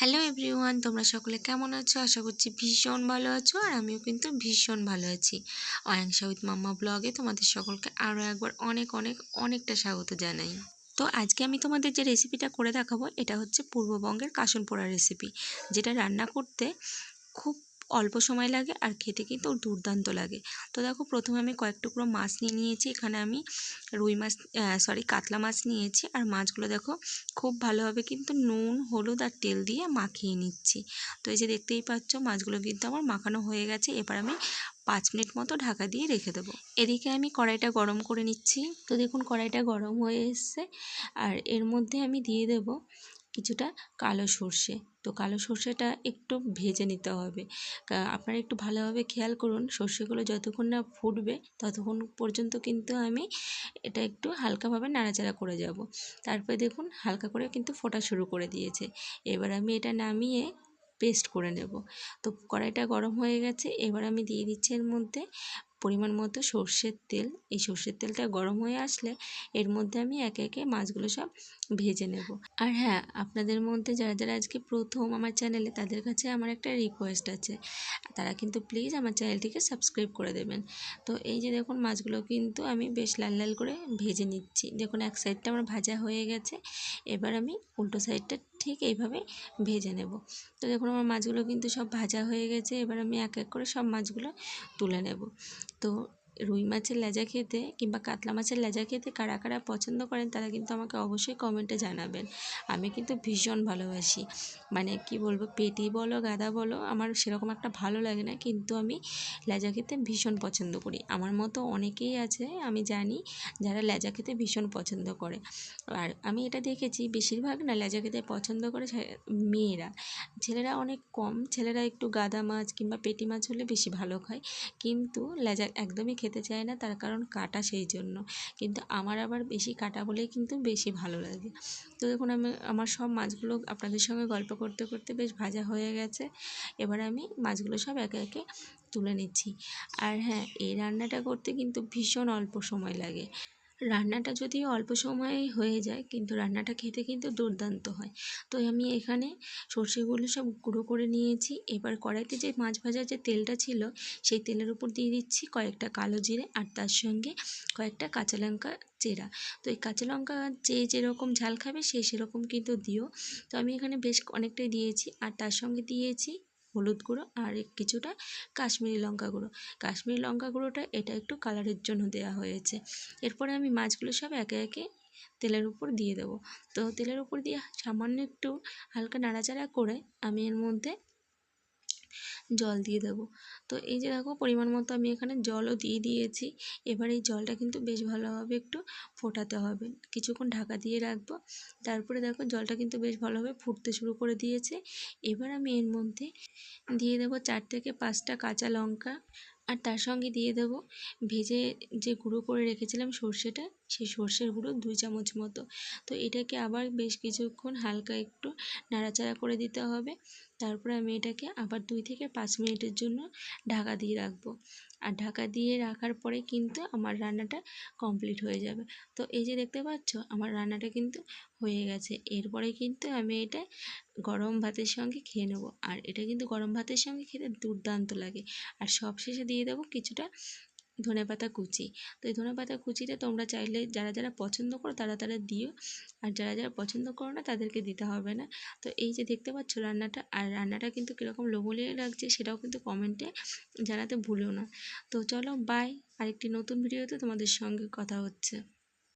Hello everyone তোমরা সকলে কেমন আছো? আশা করছি ভীষণ ভালো আছো আর আমিও কিন্তু ভীষণ ভালো আছি। অয়াংশা উইথ মাম্মা ব্লগে তোমাদের সকলকে আরও একবার অনেক অনেক, অনেকটা স্বাগত জানাই। তো আজকে আমি তোমাদের যে রেসিপিটা করে দেখাবো, এটা হচ্ছে পূর্ববঙ্গের কাশনপোড়া রেসিপি যেটা রান্না করতে খুব অল্প সময় লাগে আর খেতে কিন্তু দুর্দান্ত লাগে। তো দেখো প্রথমে আমি কয়েক টুকরো মাছ নিয়ে নিয়েছি। এখানে আমি রুই মাছ সরি কাতলা মাছ নিয়েছি। আর মাছগুলো দেখো খুব ভালোভাবে কিন্তু নুন, হলুদ আর তেল দিয়ে মাখিয়ে নিচ্ছি। তো এই যে দেখতেই পাচ্ছ, মাছগুলো কিন্তু আমার মাখানো হয়ে গেছে। এবার আমি পাঁচ মিনিট মতো ঢাকা দিয়ে রেখে দেবো। এদিকে আমি কড়াইটা গরম করে নিচ্ছি। তো দেখুন কড়াইটা গরম হয়ে এসছে। আর এর মধ্যে আমি দিয়ে দেব কিছুটা কালো সর্ষে। তো কালো সর্ষেটা একটু ভেজে নিতে হবে। আপনারা একটু ভালোভাবে খেয়াল করুন, সর্ষেগুলো যতক্ষণ না ফুটবে ততক্ষণ পর্যন্ত কিন্তু আমি এটা একটু হালকাভাবে নাড়াচাড়া করে যাব। তারপরে দেখুন হালকা করে কিন্তু ফোটা শুরু করে দিয়েছে। এবার আমি এটা নামিয়ে পেস্ট করে নেব। তো কড়াইটা গরম হয়ে গেছে, এবার আমি দিয়ে দিচ্ছি এর মধ্যে পরিমাণ মতো সর্ষের তেল। এই সর্ষের তেলটা গরম হয়ে আসলে এর মধ্যে আমি একে একে মাছগুলো সব ভেজে নেব। আর হ্যাঁ আপনাদের মধ্যে যারা যারা আজকে প্রথম আমার চ্যানেলে তাদের কাছে আমার একটা রিকোয়েস্ট আছে। তারা কিন্তু প্লিজ আমার চ্যানেলটিকে সাবস্ক্রাইব করে দেবেন। তো এই যে দেখুন, মাছগুলো কিন্তু আমি বেশ লাল লাল করে ভেজে নিচ্ছি। দেখুন, এক সাইডটা আমার ভাজা হয়ে গেছে। এবার আমি উল্টো সাইডটা ঠিক এইভাবে ভেজে নেব। তো দেখুন, আমার মাছগুলো কিন্তু সব ভাজা হয়ে গেছে। এবার আমি এক এক করে সব মাছগুলো তুলে নেব। তো রুই মাছের লেজা খেতে কিংবা কাতলা মাছের লেজা খেতে কারা কারা পছন্দ করেন তারা কিন্তু আমাকে অবশ্যই কমেন্টে জানাবেন। আমি কিন্তু ভীষণ ভালোবাসি। মানে কি বলব, পেটি বলো, গাদা বলো, আমার সেরকম একটা ভালো লাগে না, কিন্তু আমি লেজা খেতে ভীষণ পছন্দ করি। আমার মতো অনেকেই আছে, আমি জানি, যারা লেজা খেতে ভীষণ পছন্দ করে। আর আমি এটা দেখেছি, বেশিরভাগ না লেজা খেতে পছন্দ করে মেয়েরা। ছেলেরা অনেক কম, ছেলেরা একটু গাদা মাছ কিংবা পেটি মাছ হলে বেশি ভালো খায়। কিন্তু লেজা একদমই খেতে চায় না, তার কারণ কাটা সেই জন্য। কিন্তু আমার আবার বেশি কাটা বলেই কিন্তু বেশি ভালো লাগে। তো দেখুন, আমি, আমার সব মাছগুলো আপনাদের সঙ্গে গল্প করতে করতে বেশ ভাজা হয়ে গেছে। এবার আমি মাছগুলো সব একে একে তুলে নিচ্ছি। আর হ্যাঁ এই রান্নাটা করতে কিন্তু ভীষণ অল্প সময় লাগে। রান্নাটা যদি অল্প সময়ে হয়ে যায়, কিন্তু রান্নাটা খেতে কিন্তু দুর্দান্ত হয়। তো আমি এখানে সর্ষেগুলো সব গুঁড়ো করে নিয়েছি। এবার কড়াইতে যে মাছ ভাজার যে তেলটা ছিল, সেই তেলের উপর দিয়ে দিচ্ছি কয়েকটা কালো জিরে আর তার সঙ্গে কয়েকটা কাঁচা লঙ্কা চেরা। তো এই কাঁচা লঙ্কা যে যেরকম ঝাল খাবে সে সেরকম কিন্তু দিও। তো আমি এখানে বেশ অনেকটাই দিয়েছি আর তার সঙ্গে দিয়েছি হলুদ গুঁড়ো আর কিছুটা কাশ্মীরি লঙ্কা গুঁড়ো। কাশ্মীরি লঙ্কা গুঁড়োটা এটা একটু কালারের জন্য দেওয়া হয়েছে। এরপরে আমি মাছগুলো সব একে একে তেলের উপর দিয়ে দেবো। তো তেলের উপর দিয়ে সামান্য একটু হালকা নাড়াচাড়া করে আমি এর মধ্যে জল দিয়ে দেবো। তো এই যে দেখো পরিমাণ মতো আমি এখানে জলও দিয়ে দিয়েছি। এবার এই জলটা কিন্তু বেশ ভালোভাবে একটু ফোটাতে হবে। কিছুক্ষণ ঢাকা দিয়ে রাখব। তারপরে দেখো জলটা কিন্তু বেশ ভালোভাবে ফুটতে শুরু করে দিয়েছে। এবার আমি এর মধ্যে দিয়ে দেবো চার থেকে পাঁচটা কাঁচা লঙ্কা। আর তার সঙ্গে দিয়ে দেবো ভেজে যে গুঁড়ো করে রেখেছিলাম সর্ষেটা সেই সর্ষের গুঁড়ো দুই চামচ মতো। তো এটাকে আবার বেশ কিছুক্ষণ হালকা একটু নাড়াচাড়া করে দিতে হবে। তারপরে আমি এটাকে আবার দুই থেকে পাঁচ মিনিটের জন্য ঢাকা দিয়ে রাখব। আর ঢাকা দিয়ে রাখার পরে কিন্তু আমার রান্নাটা কমপ্লিট হয়ে যাবে। তো এই যে দেখতে পাচ্ছ, আমার রান্নাটা কিন্তু হয়ে গেছে। এরপরে কিন্তু আমি এটা গরম ভাতের সঙ্গে খেয়ে নেব। আর এটা কিন্তু গরম ভাতের সঙ্গে খেতে দুর্দান্ত লাগে। আর সবশেষে দিয়ে দেবো কিছুটা ধনে পাতা কুচি। তো এই ধনেপাতা কুচিটা তোমরা চাইলে যারা যারা পছন্দ করো তারা তারা দিও। আর যারা যারা পছন্দ করো না তাদেরকে দিতে হবে না। তো এই যে দেখতে পাচ্ছ রান্নাটা, আর রান্নাটা কিন্তু কীরকম লোভনীয় লাগছে সেটাও কিন্তু কমেন্টে জানাতে ভুলো না। তো চলো বাই আরেকটি নতুন ভিডিওতে তোমাদের সঙ্গে কথা হচ্ছে।